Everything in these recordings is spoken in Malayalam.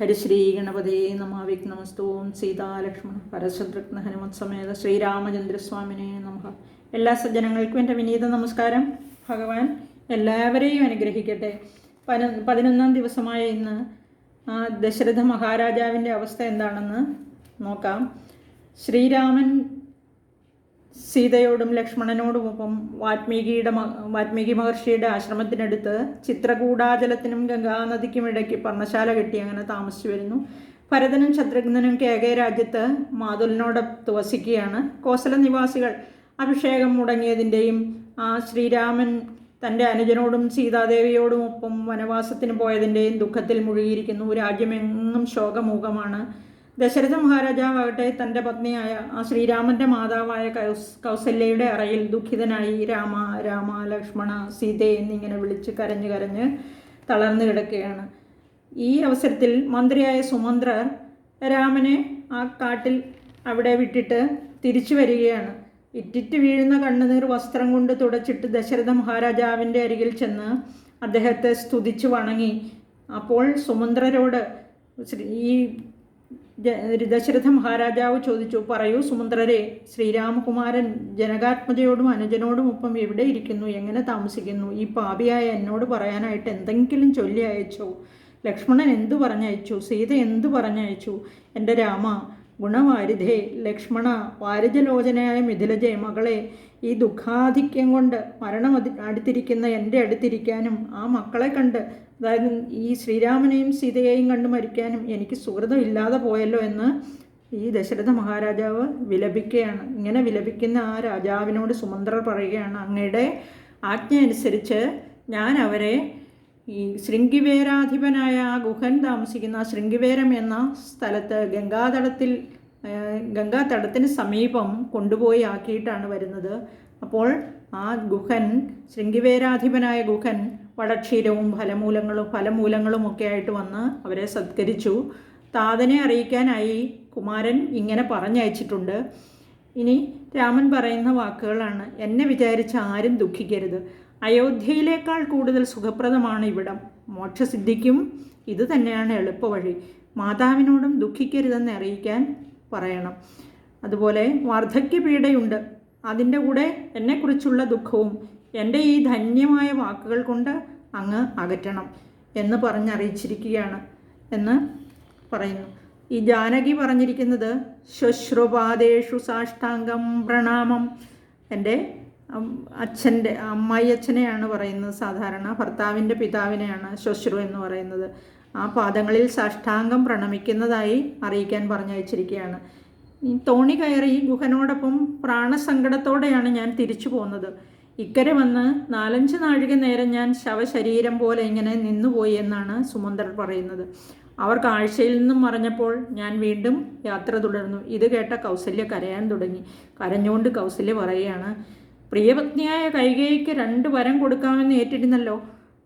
ഹരിശ്രീ ഗണപതേ നമ. വിഘ്നമസ്തോം ഓം സീതാലക്ഷ്മണ ഹനുമത് സമേത ശ്രീരാമചന്ദ്രസ്വാമിനെ നമ. എല്ലാ സജ്ജനങ്ങൾക്കും എന്റെ വിനീത നമസ്കാരം. ഭഗവാൻ എല്ലാവരെയും അനുഗ്രഹിക്കട്ടെ. പന പതിനൊന്നാം ദിവസമായ ഇന്ന് ദശരഥ മഹാരാജാവിന്റെ അവസ്ഥ എന്താണെന്ന് നോക്കാം. ശ്രീരാമൻ സീതയോടും ലക്ഷ്മണനോടുമൊപ്പം വാത്മീകിയുടെ വാത്മീകി മഹർഷിയുടെ ആശ്രമത്തിനടുത്ത് ചിത്രകൂടാചലത്തിനും ഗംഗാനദിക്കും ഇടയ്ക്ക് പർണശാല കെട്ടി അങ്ങനെ താമസിച്ചു വരുന്നു. ഭരതനും ശത്രുഘ്നനും കേകയ രാജ്യത്ത് മാതുലിനോടൊത്ത് വസിക്കുകയാണ് കോസല നിവാസികൾ അഭിഷേകം മുടങ്ങിയതിന്റെയും ആ ശ്രീരാമൻ തന്റെ അനുജനോടും സീതാദേവിയോടുമൊപ്പം വനവാസത്തിന് പോയതിന്റെയും ദുഃഖത്തിൽ മുഴുകിയിരിക്കുന്നു. രാജ്യമെങ്ങും ശോകമൂകമാണ്. ദശരഥ മഹാരാജാവാകട്ടെ തന്റെ പത്നിയായ ആ ശ്രീരാമന്റെ മാതാവായ കൗസ് കൗസല്യയുടെ അറയിൽ ദുഃഖിതനായി രാമ രാമ ലക്ഷ്മണ സീത എന്നിങ്ങനെ വിളിച്ച് കരഞ്ഞ് കരഞ്ഞ് തളർന്നു കിടക്കുകയാണ്. ഈ അവസരത്തിൽ മന്ത്രിയായ സുമന്ത്രർ രാമനെ ആ കാട്ടിൽ അവിടെ വിട്ടിട്ട് തിരിച്ചു വരികയാണ്. ഇറ്റിറ്റ് വീഴുന്ന കണ്ണുനീർ വസ്ത്രം കൊണ്ട് തുടച്ചിട്ട് ദശരഥ മഹാരാജാവിന്റെ അരികിൽ ചെന്ന് അദ്ദേഹത്തെ സ്തുതിച്ചു വണങ്ങി. അപ്പോൾ സുമന്ത്രരോട് ഈ ദശരഥ മഹാരാജാവ് ചോദിച്ചു പറയൂ സുമന്ത്രരെ ശ്രീരാമകുമാരൻ ജനകാത്മജയോടും അനുജനോടും ഒപ്പം എവിടെ ഇരിക്കുന്നു? എങ്ങനെ താമസിക്കുന്നു? ഈ പാപിയായ എന്നോട് പറയാനായിട്ട് എന്തെങ്കിലും ചൊല്ലി അയച്ചോ? ലക്ഷ്മണൻ എന്തു പറഞ്ഞയച്ചു? സീത എന്തു പറഞ്ഞയച്ചു? എന്റെ രാമ ഗുണവാരിധേ ലക്ഷ്മണ വാരിജലോചനയായ മിഥിലജെ മകളെ ഈ ദുഃഖാധിക്യം കൊണ്ട് മരണം അടുത്തിരിക്കുന്ന എന്റെ അടുത്തിരിക്കാനും ആ മക്കളെ കണ്ട് അതായത് ഈ ശ്രീരാമനെയും സീതയെയും കണ്ട് മരിക്കാനും എനിക്ക് സുഹൃതം ഇല്ലാതെ പോയല്ലോ എന്ന് ഈ ദശരഥ മഹാരാജാവ് വിലപിക്കുകയാണ്. ഇങ്ങനെ വിലപിക്കുന്ന ആ രാജാവിനോട് സുമന്ത്രർ പറയുകയാണ്. അങ്ങയുടെ ആജ്ഞ അനുസരിച്ച് ഞാൻ അവരെ ഈ ശൃംഗിവേരാധിപനായ ആ ഗുഹൻ താമസിക്കുന്ന ശൃംഗിവേരം എന്ന സ്ഥലത്ത് ഗംഗാതടത്തിൽ ഗംഗാതടത്തിന് സമീപം കൊണ്ടുപോയി ആക്കിയിട്ടാണ് വരുന്നത്. അപ്പോൾ ആ ഗുഹൻ ശൃംഗിവേരാധിപനായ ഗുഹൻ വടക്ഷീരവും ഫലമൂലങ്ങളും ഫലമൂലങ്ങളും ഒക്കെ ആയിട്ട് വന്ന് അവരെ സത്കരിച്ചു. താതനെ അറിയിക്കാനായി കുമാരൻ ഇങ്ങനെ പറഞ്ഞയച്ചിട്ടുണ്ട്. ഇനി രാമൻ പറയുന്ന വാക്കുകളാണ് എന്നെ വിചാരിച്ച് ആരും ദുഃഖിക്കരുത്. അയോധ്യയിലേക്കാൾ കൂടുതൽ സുഖപ്രദമാണ് ഇവിടം. മോക്ഷസിദ്ധിക്കും ഇത് തന്നെയാണ് എളുപ്പവഴി. മാതാവിനോടും ദുഃഖിക്കരുതെന്ന് അറിയിക്കാൻ പറയണം. അതുപോലെ വാർദ്ധക്യപീഡയുണ്ട് അതിന്റെ കൂടെ എന്നെക്കുറിച്ചുള്ള ദുഃഖവും എന്റെ ഈ ധന്യമായ വാക്കുകൾ കൊണ്ട് അങ്ങ് അകറ്റണം എന്ന് പറഞ്ഞറിയിച്ചിരിക്കുകയാണ് എന്ന് പറയുന്നു. ഈ ജാനകി പറഞ്ഞിരിക്കുന്നത് ശുശ്രുപാദേഷു സാഷ്ടാംഗം പ്രണാമം. എന്റെ അച്ഛന്റെ അമ്മായി അച്ഛനെയാണ് പറയുന്നത്. സാധാരണ ഭർത്താവിന്റെ പിതാവിനെയാണ് ശ്വശ്രു എന്ന് പറയുന്നത്. ആ പാദങ്ങളിൽ സാഷ്ടാംഗം പ്രണമിക്കുന്നതായി അറിയിക്കാൻ പറഞ്ഞയച്ചിരിക്കുകയാണ്. ഈ തോണി കയറി ഗുഹനോടൊപ്പം പ്രാണസങ്കടത്തോടെയാണ് ഞാൻ തിരിച്ചു പോകുന്നത് ഇക്കരെ വന്ന് നാലഞ്ച് നാഴിക നേരം ഞാൻ ശവശരീരം പോലെ ഇങ്ങനെ നിന്നുപോയി എന്നാണ് സുമന്ത്രർ പറയുന്നത്. അവർ കാഴ്ചയിൽ നിന്നും മറഞ്ഞപ്പോൾ ഞാൻ വീണ്ടും യാത്ര തുടർന്നു. ഇത് കേട്ട കൗസല്യ കരയാൻ തുടങ്ങി. കരഞ്ഞുകൊണ്ട് കൗസല്യ പറയുകയാണ് പ്രിയപത്നിയായ കൈകേയിക്ക് രണ്ട് വരം കൊടുക്കാമെന്ന് ഏറ്റിരുന്നല്ലോ.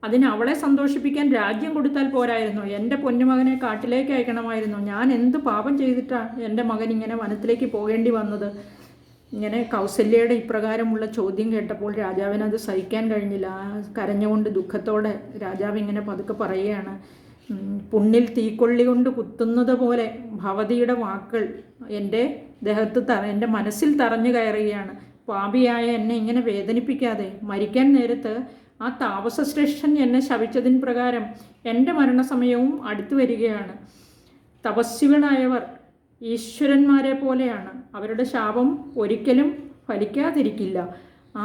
അതിന് അവളെ സന്തോഷിപ്പിക്കാൻ രാജ്യം കൊടുത്താൽ പോരായിരുന്നു. എന്റെ പൊന്നുമകനെ കാട്ടിലേക്ക് അയക്കണമായിരുന്നു. ഞാൻ എന്ത് പാപം ചെയ്തിട്ടാണ് എന്റെ മകൻ ഇങ്ങനെ വനത്തിലേക്ക് പോകേണ്ടി വന്നത്? ഇങ്ങനെ കൗസല്യയുടെ ഇപ്രകാരമുള്ള ചോദ്യം കേട്ടപ്പോൾ രാജാവിന് അത് സഹിക്കാൻ കഴിഞ്ഞില്ല. കരഞ്ഞുകൊണ്ട് ദുഃഖത്തോടെ രാജാവ് ഇങ്ങനെ പതുക്കെ പറയുകയാണ് പുണ്ണിൽ തീക്കൊള്ളി കൊണ്ട് കുത്തുന്നത് പോലെ ഭവതിയുടെ വാക്കുകൾ എന്റെ ദേഹത്ത് തറ എന്റെ മനസ്സിൽ തറഞ്ഞു കയറുകയാണ്. പാപിയായ എന്നെ ഇങ്ങനെ വേദനിപ്പിക്കാതെ മരിക്കാൻ നേരത്ത് ആ താപസശ്രേഷ്ഠൻ എന്നെ ശവിച്ചതിന് പ്രകാരം എന്റെ മരണസമയവും അടുത്തു വരികയാണ്. തപസ്വികളായവർ ഈശ്വരന്മാരെ പോലെയാണ്. അവരുടെ ശാപം ഒരിക്കലും ഫലിക്കാതിരിക്കില്ല. ആ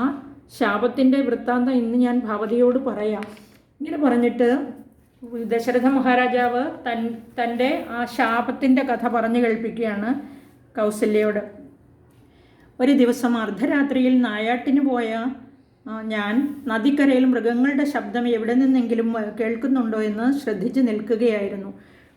ശാപത്തിന്റെ വൃത്താന്തം ഇന്ന് ഞാൻ ഭവതിയോട് പറയാം. ഇങ്ങനെ പറഞ്ഞിട്ട് ദശരഥ മഹാരാജാവ് തൻ തന്റെ ആ ശാപത്തിന്റെ കഥ പറഞ്ഞു കേൾപ്പിക്കുകയാണ് കൗസല്യയോട്. ഒരു ദിവസം അർദ്ധരാത്രിയിൽ നായാട്ടിന് പോയ ഞാൻ നദിക്കരയിൽ മൃഗങ്ങളുടെ ശബ്ദം എവിടെ നിന്നെങ്കിലും കേൾക്കുന്നുണ്ടോ എന്ന് ശ്രദ്ധിച്ചു നിൽക്കുകയായിരുന്നു.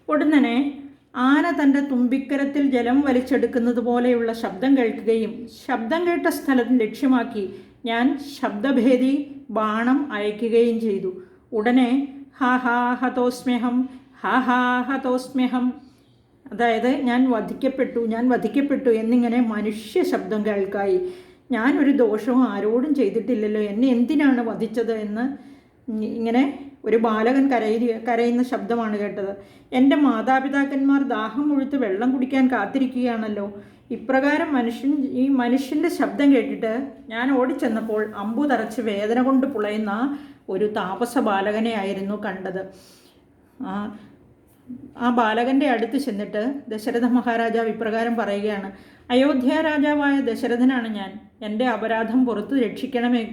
ഉടനെ ആന തന്റെ തുമ്പിക്കരത്തിൽ ജലം വലിച്ചെടുക്കുന്നത് പോലെയുള്ള ശബ്ദം കേൾക്കുകയും ശബ്ദം കേട്ട സ്ഥലം ലക്ഷ്യമാക്കി ഞാൻ ശബ്ദഭേദി ബാണം അയക്കുകയും ചെയ്തു. ഉടനെ ഹാ ഹാ ഹാ ഹാ അതായത് ഞാൻ വധിക്കപ്പെട്ടു ഞാൻ വധിക്കപ്പെട്ടു എന്നിങ്ങനെ മനുഷ്യ ശബ്ദം കേൾക്കായി. ഞാനൊരു ദോഷവും ആരോടും ചെയ്തിട്ടില്ലല്ലോ. എന്നെ എന്തിനാണ് വധിച്ചത് എന്ന് ഇങ്ങനെ ഒരു ബാലകൻ കരയി കരയുന്ന ശബ്ദമാണ് കേട്ടത്. എന്റെ മാതാപിതാക്കന്മാർ ദാഹം മുഴുത്ത് വെള്ളം കുടിക്കാൻ കാത്തിരിക്കുകയാണല്ലോ. ഇപ്രകാരം മനുഷ്യൻ ഈ മനുഷ്യന്റെ ശബ്ദം കേട്ടിട്ട് ഞാൻ ഓടിച്ചെന്നപ്പോൾ അമ്പു തറച്ച് വേദന കൊണ്ട് പുളയുന്ന ഒരു താപസ ബാലകനെയായിരുന്നു കണ്ടത്. ആ ആ ബാലകന്റെ അടുത്ത് ചെന്നിട്ട് ദശരഥ മഹാരാജാവ് ഇപ്രകാരം പറയുകയാണ് അയോധ്യ രാജാവായ ദശരഥനാണ് ഞാൻ. എന്റെ അപരാധം പുറത്തു രക്ഷിക്കണമേ.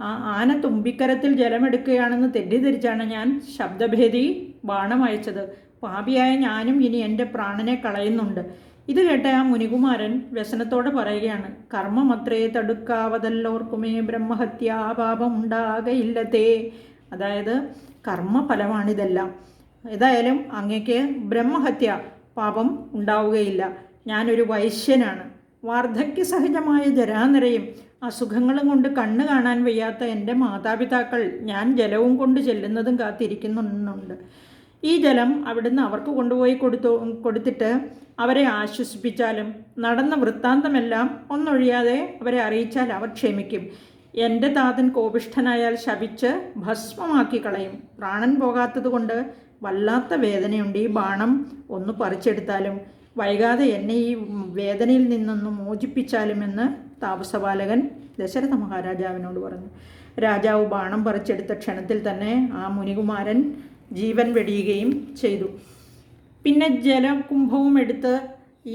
ആ ആന തുമ്പിക്കരത്തിൽ ജലമെടുക്കുകയാണെന്ന് തെറ്റിദ്ധരിച്ചാണ് ഞാൻ ശബ്ദഭേദി ബാണം അയച്ചത്. പാപിയായ ഞാനും ഇനി എന്റെ പ്രാണനെ കളയുന്നുണ്ട്. ഇത് കേട്ട ആ മുനികുമാരൻ വ്യസനത്തോടെ പറയുകയാണ് കർമ്മം കർമ്മമത്രേ തടുക്കാവതല്ലോർക്കുമേ ബ്രഹ്മഹത്യാ പാപം ഉണ്ടാകയില്ലതേ അതായത് കർമ്മഫലമാണിതെല്ലാം. ഏതായാലും അങ്ങേക്ക് ബ്രഹ്മഹത്യ പാപം ഉണ്ടാവുകയില്ല. ഞാനൊരു വൈശ്യനാണ്. വാർദ്ധക്യ സഹജമായ ജരാനിരയും അസുഖങ്ങളും കൊണ്ട് കണ്ണ് കാണാൻ വയ്യാത്ത എന്റെ മാതാപിതാക്കൾ ഞാൻ ജലവും കൊണ്ട് ചെല്ലുന്നതും കാത്തിരിക്കുന്നുണ്ട്. ഈ ജലം അവിടുന്ന് അവർക്ക് കൊണ്ടുപോയി കൊടുത്തു കൊടുത്തിട്ട് അവരെ ആശ്വസിപ്പിച്ചാലും നടന്ന വൃത്താന്തമെല്ലാം ഒന്നൊഴിയാതെ അവരെ അറിയിച്ചാൽ അവർ ക്ഷമിക്കും. എന്റെ താതൻ കോപിഷ്ഠനായാൽ ശപിച്ച് ഭസ്മമാക്കി കളയും. പ്രാണൻ പോകാത്തതുകൊണ്ട് വല്ലാത്ത വേദനയുണ്ട് ഈ ബാണം. ഒന്ന് പറിച്ചെടുത്താലും വൈകാതെ എന്നെ ഈ വേദനയിൽ നിന്നൊന്ന് മോചിപ്പിച്ചാലുമെന്ന് താപസപാലകൻ ദശരഥ മഹാരാജാവിനോട് പറഞ്ഞു. രാജാവ് ബാണം പറിച്ചെടുത്ത ക്ഷണത്തിൽ തന്നെ ആ മുനികുമാരൻ ജീവൻ വെടിയുകയും ചെയ്തു. പിന്നെ ജലകുംഭവും എടുത്ത്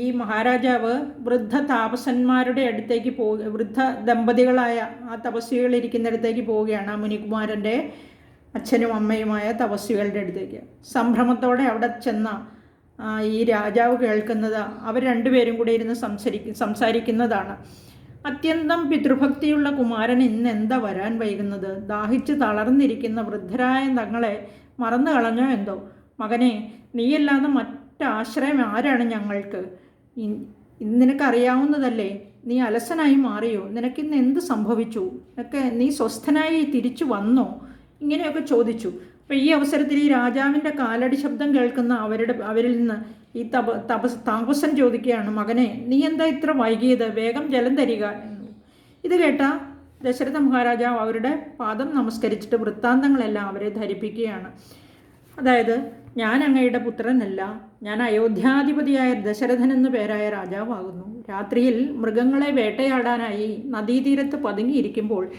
ഈ മഹാരാജാവ് വൃദ്ധ താപസന്മാരുടെ അടുത്തേക്ക് പോ വൃദ്ധ ദമ്പതികളായ ആ തപസ്വികൾ ഇരിക്കുന്നിടത്തേക്ക് പോവുകയാണ് ആ മുനികുമാരന്റെ അച്ഛനും അമ്മയുമായ തപസ്വികളുടെ അടുത്തേക്ക്. സംഭ്രമത്തോടെ അവിടെ ചെന്ന ഈ രാജാവ് കേൾക്കുന്നത് അവർ രണ്ടുപേരും കൂടെ ഇരുന്ന് സംസാരിക്കും സംസാരിക്കുന്നതാണ്. അത്യന്തം പിതൃഭക്തിയുള്ള കുമാരൻ ഇന്ന് എന്താ വരാൻ വൈകുന്നത്? ദാഹിച്ച് തളർന്നിരിക്കുന്ന വൃദ്ധരായ തങ്ങളെ മറന്നു കളഞ്ഞോ എന്തോ? മകനെ നീയല്ലാതെ മറ്റാശ്രയം ആരാണ് ഞങ്ങൾക്ക്? നിനക്കറിയാവുന്നതല്ലേ നീ അലസനായി മാറിയോ? നിനക്കിന്ന് എന്ത് സംഭവിച്ചു? നിനക്ക് നീ സ്വസ്ഥനായി തിരിച്ചു വന്നോ? ഇങ്ങനെയൊക്കെ ചോദിച്ചു. അപ്പോൾ ഈ അവസരത്തിൽ ഈ രാജാവിന്റെ കാലടി ശബ്ദം കേൾക്കുന്ന അവരുടെ അവരിൽ നിന്ന് ഈ തപ തപസ് താപസൻ ചോദിക്കുകയാണ് മകനെ നീ എന്താ ഇത്ര വൈകിയത്? വേഗം ജലം തരിക ഇത് കേട്ട ദശരഥ മഹാരാജാവ് അവരുടെ പാദം നമസ്കരിച്ചിട്ട് വൃത്താന്തങ്ങളെല്ലാം അവരെ ധരിപ്പിക്കുകയാണ്. അതായത് ഞാൻ അങ്ങയുടെ പുത്രനല്ല. ഞാൻ അയോധ്യാധിപതിയായ ദശരഥൻ എന്നു പേരായ രാജാവാകുന്നു. രാത്രിയിൽ മൃഗങ്ങളെ വേട്ടയാടാനായി നദീതീരത്ത് പതുങ്ങിയിരിക്കുമ്പോൾ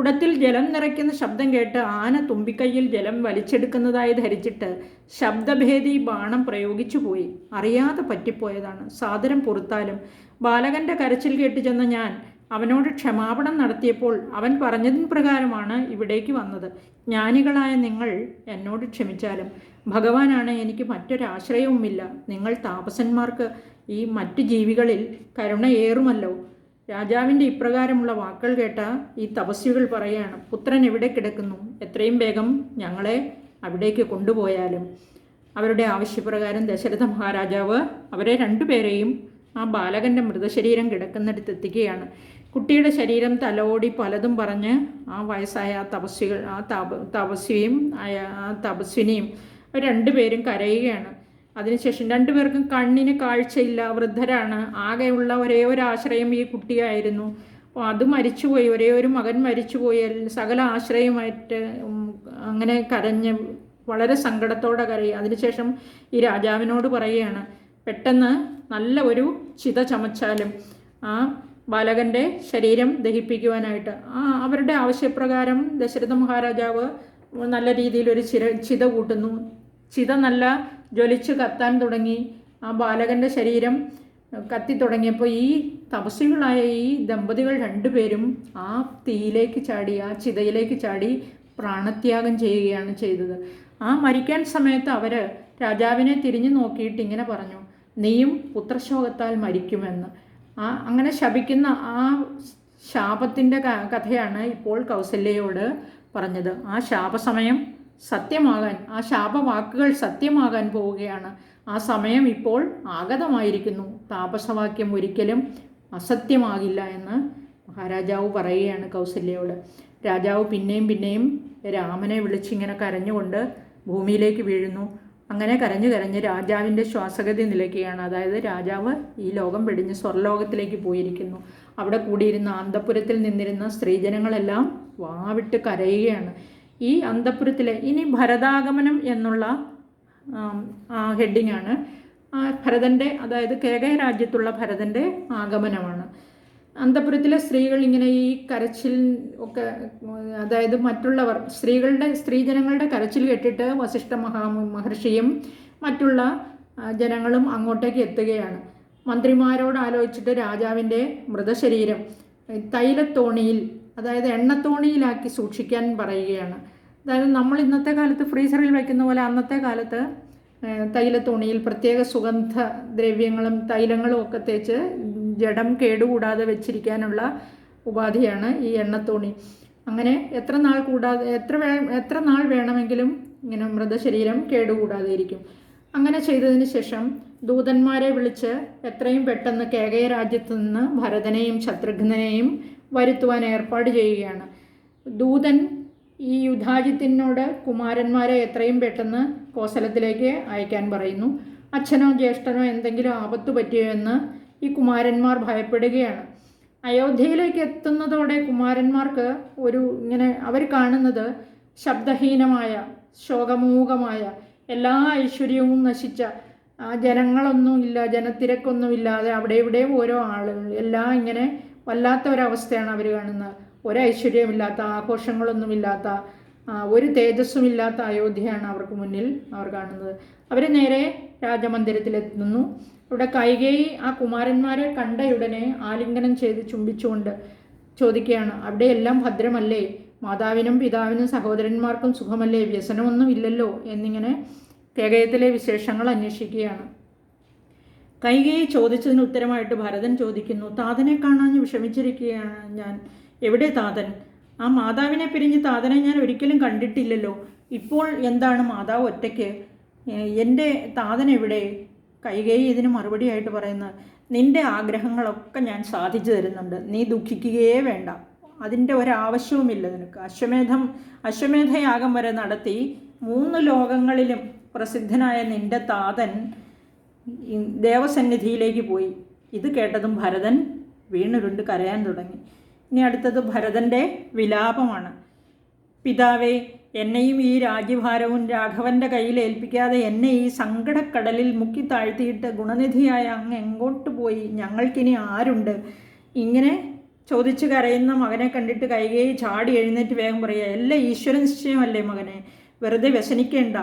കുടത്തിൽ ജലം നിറയ്ക്കുന്ന ശബ്ദം കേട്ട് ആന തുമ്പിക്കൈയിൽ ജലം വലിച്ചെടുക്കുന്നതായി ധരിച്ചിട്ട് ശബ്ദഭേദി ബാണം പ്രയോഗിച്ചു പോയി. അറിയാതെ പറ്റിപ്പോയതാണ്. സാദരം പുറത്താലും ബാലകന്റെ കരച്ചിൽ കേട്ട് ചെന്ന ഞാൻ അവനോട് ക്ഷമാപണം നടത്തിയപ്പോൾ അവൻ പറഞ്ഞതിന് പ്രകാരമാണ് ഇവിടേക്ക് വന്നത്. ജ്ഞാനികളായ നിങ്ങൾ എന്നോട് ക്ഷമിച്ചാലും ഭഗവാനാണ് എനിക്ക് മറ്റൊരാശ്രയവുമില്ല. നിങ്ങൾ താപസന്മാർക്ക് ഈ മറ്റു ജീവികളിൽ കരുണയേറുമല്ലോ. രാജാവിന്റെ ഇപ്രകാരമുള്ള വാക്കുകൾ കേട്ട ഈ തപസ്വികൾ പറയുകയാണ് പുത്രൻ എവിടെ കിടക്കുന്നു? എത്രയും വേഗം ഞങ്ങളെ അവിടേക്ക് കൊണ്ടുപോയാലും. അവരുടെ ആവശ്യപ്രകാരം ദശരഥ മഹാരാജാവ് അവരെ രണ്ടുപേരെയും ആ ബാലകന്റെ മൃതശരീരം കിടക്കുന്നിടത്ത് എത്തിക്കുകയാണ്. കുട്ടിയുടെ ശരീരം തലോടി പലതും പറഞ്ഞ് ആ വയസ്സായ ആ തപസ്വികൾ ആ തപ തപസ്വിയും ആ തപസ്വിനിയും രണ്ടുപേരും കരയുകയാണ്. അതിനുശേഷം രണ്ടുപേർക്കും കണ്ണിന് കാഴ്ചയില്ല. വൃദ്ധരാണ്. ആകെയുള്ള ഒരേ ഒരു ആശ്രയം ഈ കുട്ടിയായിരുന്നു. അപ്പോൾ അത് മരിച്ചുപോയി. ഒരേ ഒരു മകൻ മരിച്ചുപോയി. സകല ആശ്രയമായിട്ട് അങ്ങനെ കരഞ്ഞ് വളരെ സങ്കടത്തോടെ കരയും. അതിനുശേഷം ഈ രാജാവിനോട് പറയുകയാണ് പെട്ടെന്ന് നല്ല ഒരു ചിത ചമച്ചാലും ആ ബാലകന്റെ ശരീരം ദഹിപ്പിക്കുവാനായിട്ട്. ആ അവരുടെ ആവശ്യപ്രകാരം ദശരഥ മഹാരാജാവ് നല്ല രീതിയിൽ ഒരു ചിര ചിത കൂട്ടുന്നു. ചിത നല്ല ജ്വലിച്ച് കത്താൻ തുടങ്ങി. ആ ബാലകന്റെ ശരീരം കത്തി തുടങ്ങിയപ്പോൾ ഈ തപസ്വികളായ ഈ ദമ്പതികൾ രണ്ടുപേരും ആ തീയിലേക്ക് ചാടി ആ ചിതയിലേക്ക് ചാടി പ്രാണത്യാഗം ചെയ്യുകയാണ് ചെയ്തത്. ആ മരിക്കാൻ സമയത്ത് അവർ രാജാവിനെ തിരിഞ്ഞു നോക്കിയിട്ട് ഇങ്ങനെ പറഞ്ഞു നീയും പുത്രശോകത്താൽ മരിക്കുമെന്ന്. ആ അങ്ങനെ ശപിക്കുന്ന ആ ശാപത്തിന്റെ കഥയാണ് ഇപ്പോൾ കൗസല്യയോട് പറഞ്ഞത്. ആ ശാപസമയം സത്യമാകാൻ ആ ശാപവാക്കുകൾ സത്യമാകാൻ പോവുകയാണ്. ആ സമയം ഇപ്പോൾ ആഗതമായിരിക്കുന്നു. താപസവാക്യം ഒരിക്കലും അസത്യമാകില്ല എന്ന് മഹാരാജാവ് പറയുകയാണ് കൗസല്യയോട് രാജാവ് പിന്നെയും പിന്നെയും രാമനെ വിളിച്ചിങ്ങനെ കരഞ്ഞുകൊണ്ട് ഭൂമിയിലേക്ക് വീഴുന്നു. അങ്ങനെ കരഞ്ഞു കരഞ്ഞ് രാജാവിന്റെ ശ്വാസഗതി നിലയ്ക്കുകയാണ്. അതായത് രാജാവ് ഈ ലോകം വെടിഞ്ഞ് സ്വർലോകത്തിലേക്ക് പോയിരിക്കുന്നു. അവിടെ കൂടിയിരുന്ന അന്തപുരത്തിൽ നിന്നിരുന്ന സ്ത്രീജനങ്ങളെല്ലാം വാവിട്ട് കരയുകയാണ്. ഈ അന്തപുരത്തിലെ ഇനി ഭരതാഗമനം എന്നുള്ള ഹെഡിങ് ആണ് ഭരതന്റെ അതായത് കേകയ രാജ്യത്തുള്ള ഭരതന്റെ ആഗമനമാണ്. അന്തപുരത്തിലെ സ്ത്രീകൾ ഇങ്ങനെ ഈ കരച്ചിൽ ഒക്കെ അതായത് മറ്റുള്ളവർ സ്ത്രീകളുടെ സ്ത്രീജനങ്ങളുടെ കരച്ചിൽ കെട്ടിട്ട് വസിഷ്ഠ മഹാ മഹർഷിയും മറ്റുള്ള ജനങ്ങളും അങ്ങോട്ടേക്ക് എത്തുകയാണ്. മന്ത്രിമാരോട് ആലോചിച്ചിട്ട് രാജാവിന്റെ മൃതശരീരം തൈലത്തോണിയിൽ അതായത് എണ്ണത്തോണിയിലാക്കി സൂക്ഷിക്കാൻ പറയുകയാണ്. അതായത് നമ്മൾ ഇന്നത്തെ കാലത്ത് ഫ്രീസറിൽ വയ്ക്കുന്ന പോലെ അന്നത്തെ കാലത്ത് തൈല തുണിയിൽ പ്രത്യേക സുഗന്ധ ദ്രവ്യങ്ങളും തൈലങ്ങളും ഒക്കെ തേച്ച് ജഡം കേടുകൂടാതെ വെച്ചിരിക്കാനുള്ള ഉപാധിയാണ് ഈ എണ്ണത്തോണി. അങ്ങനെ എത്ര നാൾ കൂടാതെ എത്ര വേ എത്ര നാൾ വേണമെങ്കിലും ഇങ്ങനെ മൃതശരീരം കേടുകൂടാതെ ഇരിക്കും അങ്ങനെ ചെയ്തതിന് ശേഷം ദൂതന്മാരെ വിളിച്ച് എത്രയും പെട്ടെന്ന് കേകയ രാജ്യത്തു നിന്ന് ഭരതനെയും ശത്രുഘ്നെയും വരുത്തുവാൻ ഏർപ്പാട് ചെയ്യുകയാണ്. ദൂതൻ ഈ യുധാജിത്തിനോട് കുമാരന്മാരെ എത്രയും പെട്ടെന്ന് കോസലത്തിലേക്ക് അയക്കാൻ പറയുന്നു. അച്ഛനോ ജ്യേഷ്ഠനോ എന്തെങ്കിലും ആപത്ത് പറ്റിയോ എന്ന് ഈ കുമാരന്മാർ ഭയപ്പെടുകയാണ്. അയോധ്യയിലേക്ക് എത്തുന്നതോടെ കുമാരന്മാർക്ക് ഒരു ഇങ്ങനെ അവർ കാണുന്നത് ശബ്ദഹീനമായ ശോകമൂകമായ എല്ലാ ഐശ്വര്യവും നശിച്ച ജനങ്ങളൊന്നുമില്ല ജനത്തിരക്കൊന്നുമില്ലാതെ അവിടെ ഇവിടെ ഓരോ ആളുകൾ എല്ലാം ഇങ്ങനെ വല്ലാത്ത ഒരവസ്ഥയാണ് അവർ കാണുന്നത്. ഒരൈശ്വര്യമില്ലാത്ത ആഘോഷങ്ങളൊന്നുമില്ലാത്ത ഒരു തേജസ്സുമില്ലാത്ത അയോധ്യയാണ് അവർക്ക് മുന്നിൽ അവർ കാണുന്നത്. അവർ നേരെ രാജമന്ദിരത്തിലെത്തുന്നു. ഇവിടെ കൈകേയി ആ കുമാരന്മാരെ കണ്ടയുടനെ ആലിംഗനം ചെയ്ത് ചുംബിച്ചുകൊണ്ട് ചോദിക്കുകയാണ് അവിടെ എല്ലാം ഭദ്രമല്ലേ? മാതാവിനും പിതാവിനും സഹോദരന്മാർക്കും സുഖമല്ലേ? വ്യസനമൊന്നും ഇല്ലല്ലോ എന്നിങ്ങനെ കേകയത്തിലെ വിശേഷങ്ങൾ അന്വേഷിക്കുകയാണ്. കൈകേയി ചോദിച്ചതിന് ഉത്തരമായിട്ട് ഭരതൻ ചോദിക്കുന്നു താതനെ കാണാൻ വിഷമിച്ചിരിക്കുകയാണ് ഞാൻ. എവിടെ താതൻ? ആ മാതാവിനെ പിരിഞ്ഞ് താതനെ ഞാൻ ഒരിക്കലും കണ്ടിട്ടില്ലല്ലോ. ഇപ്പോൾ എന്താണ് മാതാവ് ഒറ്റയ്ക്ക്? എന്റെ താതൻ എവിടെ? കൈകേയി ഇതിന് മറുപടിയായിട്ട് പറയുന്നത് നിന്റെ ആഗ്രഹങ്ങളൊക്കെ ഞാൻ സാധിച്ചു തരുന്നുണ്ട്. നീ ദുഃഖിക്കുകയേ വേണ്ട. അതിന്റെ ഒരാവശ്യവുമില്ല നിനക്ക്. അശ്വമേധം അശ്വമേധയാഗം വരെ നടത്തി മൂന്ന് ലോകങ്ങളിലും പ്രസിദ്ധനായ നിന്റെ താതൻ ദേവസന്നിധിയിലേക്ക് പോയി. ഇത് കേട്ടതും ഭരതൻ വീണുരുണ്ട് കരയാൻ തുടങ്ങി. ഇനി അടുത്തത് ഭരതന്റെ വിലാപമാണ്. പിതാവേ എന്നെയും ഈ രാജ്യഭാരവും രാഘവന്റെ കയ്യിൽ ഏൽപ്പിക്കാതെ എന്നെ ഈ സങ്കടക്കടലിൽ മുക്കി താഴ്ത്തിയിട്ട് ഗുണനിധിയായ അങ്ങ് എങ്ങോട്ട് പോയി? ഞങ്ങൾക്കിനി ആരുണ്ട്? ഇങ്ങനെ ചോദിച്ചു കരയുന്ന മകനെ കണ്ടിട്ട് കൈകേയി ചാടി എഴുന്നേറ്റ് വേഗം പറയുക എല്ലാം ഈശ്വര നിശ്ചയമല്ലേ മകനെ? വെറുതെ വ്യസനിക്കേണ്ട.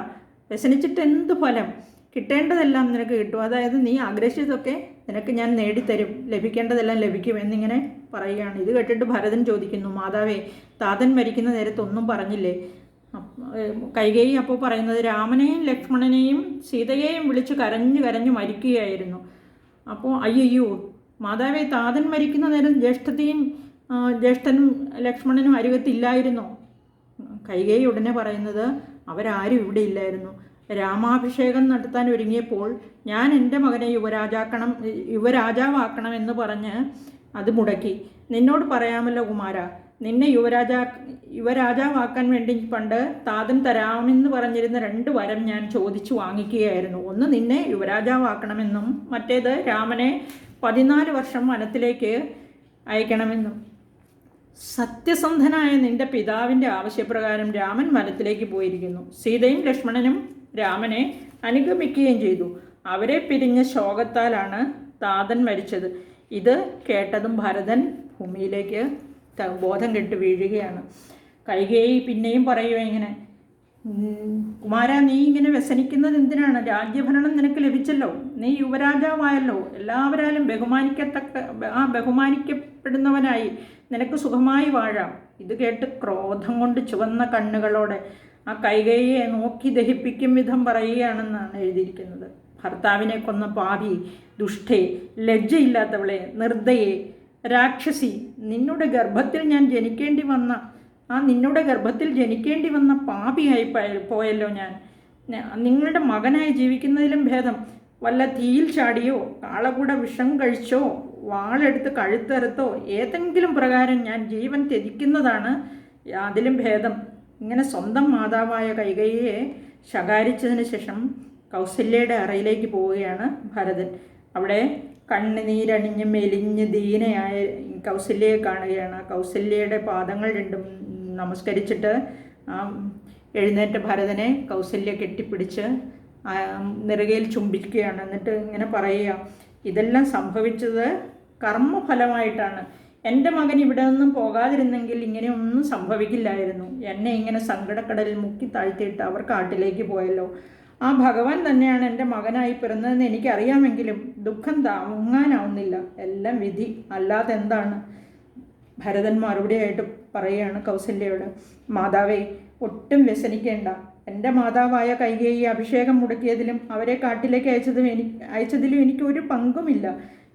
വ്യസനിച്ചിട്ട് എന്ത് ഫലം? കിട്ടേണ്ടതെല്ലാം നിനക്ക് കിട്ടും. അതായത് നീ ആഗ്രഹിച്ചതൊക്കെ നിനക്ക് ഞാൻ നേടിത്തരും. ലഭിക്കേണ്ടതെല്ലാം ലഭിക്കും എന്നിങ്ങനെ പറയുകയാണ്. ഇത് കേട്ടിട്ട് ഭരതൻ ചോദിക്കുന്നു മാതാവേ താതൻ മരിക്കുന്ന നേരത്ത് ഒന്നും പറഞ്ഞില്ലേ? കൈകേയി അപ്പോൾ പറയുന്നത് രാമനെയും ലക്ഷ്മണനെയും സീതയെയും വിളിച്ച് കരഞ്ഞു കരഞ്ഞു മരിക്കുകയായിരുന്നു. അപ്പോൾ അയ്യോ മാതാവേ താതൻ മരിക്കുന്ന നേരം ജ്യേഷ്ഠത്തെയും ജ്യേഷ്ഠനും ലക്ഷ്മണനും അരികത്തില്ലായിരുന്നു കൈകേയി ഉടനെ പറയുന്നത് അവരാരും ഇവിടെ ഇല്ലായിരുന്നു. രാമാഭിഷേകം നടത്താൻ ഒരുങ്ങിയപ്പോൾ ഞാൻ എന്റെ മകനെ യുവരാജാക്കണം യുവരാജാവാക്കണം എന്ന് പറഞ്ഞ് അത് മുടക്കി. നിന്നോട് പറയാമല്ലോ കുമാര നിന്നെ യുവരാജാ യുവരാജാവാക്കാൻ വേണ്ടി പണ്ട് താതൻ തരാമെന്ന് പറഞ്ഞിരുന്ന രണ്ട് വരം ഞാൻ ചോദിച്ചു വാങ്ങിക്കുകയായിരുന്നു. ഒന്ന് നിന്നെ യുവരാജാവാക്കണമെന്നും മറ്റേത് രാമനെ പതിനാല് വർഷം വനത്തിലേക്ക് അയക്കണമെന്നും. സത്യസന്ധനായ നിന്റെ പിതാവിന്റെ ആവശ്യപ്രകാരം രാമൻ വനത്തിലേക്ക് പോയിരിക്കുന്നു. സീതയും ലക്ഷ്മണനും രാമനെ അനുഗമിക്കുകയും ചെയ്തു. അവരെ പിരിഞ്ഞ ശോകത്താലാണ് താതൻ മരിച്ചത്. ഇത് കേട്ടതും ഭരതൻ ഭൂമിയിലേക്ക് ബോധം കെട്ട് വീഴുകയാണ്. കൈകേയി പിന്നെയും പറയുക ഇങ്ങനെ കുമാര നീ ഇങ്ങനെ വ്യസനിക്കുന്നത് എന്തിനാണ്? രാജ്യഭരണം നിനക്ക് ലഭിച്ചല്ലോ. നീ യുവരാജാവായല്ലോ. എല്ലാവരാലും ബഹുമാനിക്കത്തക്ക ആ ബഹുമാനിക്കപ്പെടുന്നവനായി നിനക്ക് സുഖമായി വാഴാം. ഇത് കേട്ട് ക്രോധം കൊണ്ട് ചുവന്ന കണ്ണുകളോടെ ആ കൈകൈയെ നോക്കി ദഹിപ്പിക്കും വിധം പറയുകയാണെന്നാണ് എഴുതിയിരിക്കുന്നത്. ഭർത്താവിനെ കൊന്ന പാപി ദുഷ്ടേ ലജ്ജയില്ലാത്തവളെ നിർദ്ദയെ രാക്ഷസി നിന്നുടെ ഗർഭത്തിൽ ഞാൻ ജനിക്കേണ്ടി വന്ന ആ നിന്നുടെ ഗർഭത്തിൽ ജനിക്കേണ്ടി വന്ന പാപിയായി പോയല്ലോ ഞാൻ. നിങ്ങളുടെ മകനായി ജീവിക്കുന്നതിലും ഭേദം. വല്ല തീയിൽ ചാടിയോ കാളകൂട വിഷം കഴിച്ചോ വാളെടുത്ത് കഴുത്തറുത്തോ ഏതെങ്കിലും പ്രകാരം ഞാൻ ജീവൻ ത്യജിക്കുന്നതാണ് അതിലും ഭേദം. ഇങ്ങനെ സ്വന്തം മാതാവായ കൈകയെ ശകാരിച്ചതിന് ശേഷം കൗസല്യയുടെ അറയിലേക്ക് പോവുകയാണ് ഭരതൻ. അവിടെ കണ്ണുനീരണിഞ്ഞ് മെലിഞ്ഞ് ദീനയായ കൗസല്യയെ കാണുകയാണ്. കൗസല്യയുടെ പാദങ്ങൾ രണ്ടും നമസ്കരിച്ചിട്ട് എഴുന്നേറ്റ ഭരതനെ കൗസല്യ കെട്ടിപ്പിടിച്ച് നെറുകയിൽ ചുംബിക്കുകയാണ്. എന്നിട്ട് ഇങ്ങനെ പറയുക ഇതെല്ലാം സംഭവിച്ചത് കർമ്മഫലമായിട്ടാണ്. എന്റെ മകൻ ഇവിടെ നിന്നും പോകാതിരുന്നെങ്കിൽ ഇങ്ങനെ ഒന്നും സംഭവിക്കില്ലായിരുന്നു. എന്നെ ഇങ്ങനെ സങ്കടക്കടലിൽ മുക്കി താഴ്ത്തിയിട്ട് അവർ കാട്ടിലേക്ക് പോയല്ലോ. ആ ഭഗവാൻ തന്നെയാണ് എന്റെ മകനായി പിറന്നതെന്ന് എനിക്കറിയാമെങ്കിലും ദുഃഖം താങ്ങാനാവുന്നില്ല എല്ലാം വിധി. അല്ലാതെ എന്താണ്? ഭരതൻ മറുപടിയായിട്ട് പറയുകയാണ് കൗസല്യയോട്. മാതാവേ ഒട്ടും വ്യസനിക്കേണ്ട. എന്റെ മാതാവായ കൈകേയി അഭിഷേകം മുടക്കിയതിലും അവരെ കാട്ടിലേക്ക് അയച്ചതും എനിക്ക് അയച്ചതിലും എനിക്ക് ഒരു പങ്കുമില്ല.